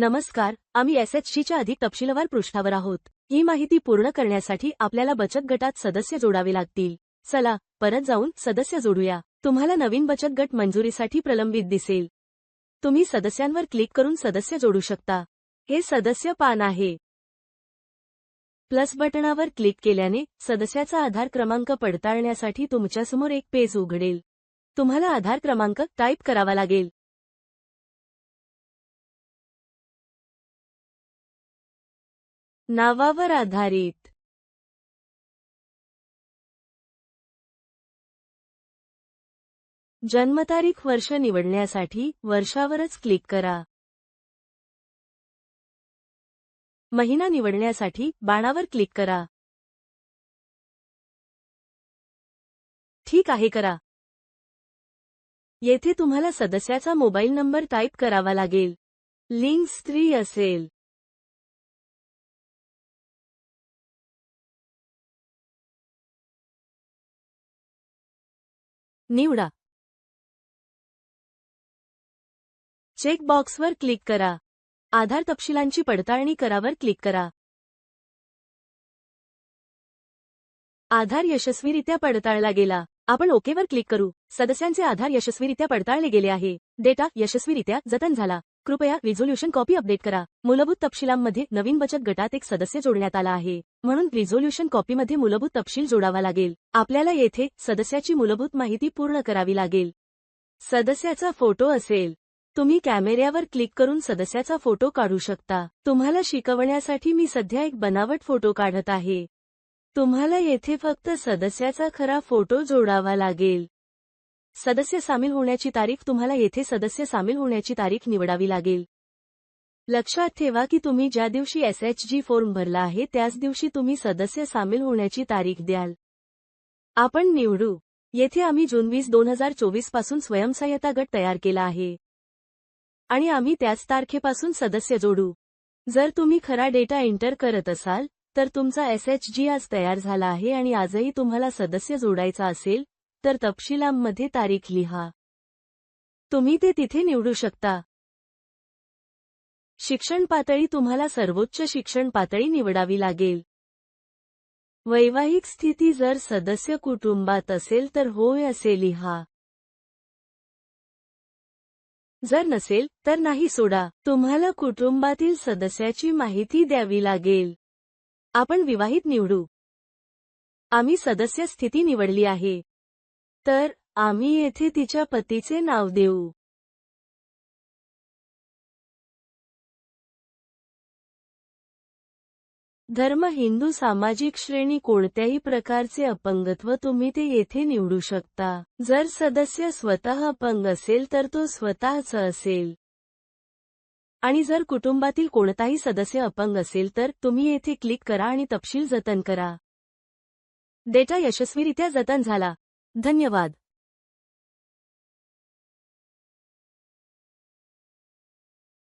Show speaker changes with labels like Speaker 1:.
Speaker 1: नमस्कार आम्ही एसएचजीच्या अधिक तपशीलवार पृष्ठावर आहोत. ही माहिती पूर्ण करण्यासाठी आपल्याला बचत गटात सदस्य जोडावे लागतील. चला परत जाऊन सदस्य जोडूया. तुम्हाला नवीन बचत गट मंजुरीसाठी प्रलंबित दिसेल. तुम्ही सदस्यांवर क्लिक करून सदस्य जोडू शकता. हे सदस्य पान आहे. प्लस बटणावर क्लिक केल्याने सदस्याचा आधार क्रमांक पडताळण्यासाठी तुमच्यासमोर एक पेज उघडेल. तुम्हाला आधार क्रमांक टाईप करावा लागेल. नावावर आधारित. जन्मतारीख वर्ष निवडण्यासाठी वर्षावरच क्लिक करा. महिना निवडण्यासाठी बाणावर क्लिक करा. ठीक आहे करा. येथे तुम्हाला सदस्याचा मोबाईल नंबर टाईप करावा लागेल. लिंक स्त्री असेल. निवडा. चेक बॉक्सवर क्लिक करा. आधार तपशिलांची पडताळणी करावर क्लिक करा. आधार यशस्वीरित्या पडताळला गेला. आपण ओकेवर क्लिक करू. सदस्यांचे आधार यशस्वीरित्या पडताळले गेले आहे. डेटा यशस्वीरित्या जतन झाला. कृपया रिझोल्यूशन कॉपी अपडेट करा. मूलभूत तपशिलांमध्ये नवीन बचत गटात एक सदस्य जोडण्यात आला आहे. म्हणून रिझोल्यूशन कॉपीमध्ये मूलभूत तपशील जोडावा लागेल. आपल्याला येथे सदस्याची मूलभूत माहिती पूर्ण करावी लागेल. सदस्याचा फोटो असेल. तुम्ही कॅमेऱ्यावर क्लिक करून सदस्याचा फोटो काढू शकता. तुम्हाला शिकवण्यासाठी मी सध्या एक बनावट फोटो काढत आहे. तुम्हाला येथे फक्त सदस्याचा खरा फोटो जोडावा लागेल. सदस्य सामील होण्याची तारीख तुम्हाला येथे सदस्य सामील होण्याची तारीख निवडावी लागेल. लक्षात ठेवा की तुम्ही ज्या दिवशी एसएचजी फॉर्म भरला आहे त्याच दिवशी तुम्ही सदस्य सामील होण्याची तारीख द्याल. आपण निवडू. येथे आम्ही जून वीस दोन हजार चोवीसपासून स्वयंसहाय्यता गट तयार केला आहे. आणि आम्ही त्याच तारखेपासून सदस्य जोडू. जर तुम्ही खरा डेटा एंटर करत असाल तर तुमचा एसएचजी आज तयार झाला आहे आणि आजही तुम्हाला सदस्य जोडायचा असेल तर तपशिलांमध्ये तारीख लिहा. तुम्ही ते तिथे निवडू शकता. शिक्षण पातळी तुम्हाला सर्वोच्च शिक्षण पातळी निवडावी लागेल. वैवाहिक स्थिती जर सदस्य कुटुंबात असेल तर होय असे लिहा. जर नसेल तर नाही सोडा. तुम्हाला कुटुंबातील सदस्याची माहिती द्यावी लागेल. आपण विवाहित निवडू. आम्ही सदस्य स्थिती निवडली आहे. तर आम्ही येथे तिच्या पतीचे नाव देऊ. धर्म हिंदू सामाजिक श्रेणी कोणत्याही प्रकारचे अपंगत्व तुम्ही ते येथे निवडू शकता. जर सदस्य स्वतः अपंग असेल तर तो स्वतःच असेल. आणि जर कुटुंबातील कोणताही सदस्य अपंग असेल तर तुम्ही येथे क्लिक करा आणि तपशील जतन करा. डेटा यशस्वीरित्या जतन झाला. धन्यवाद.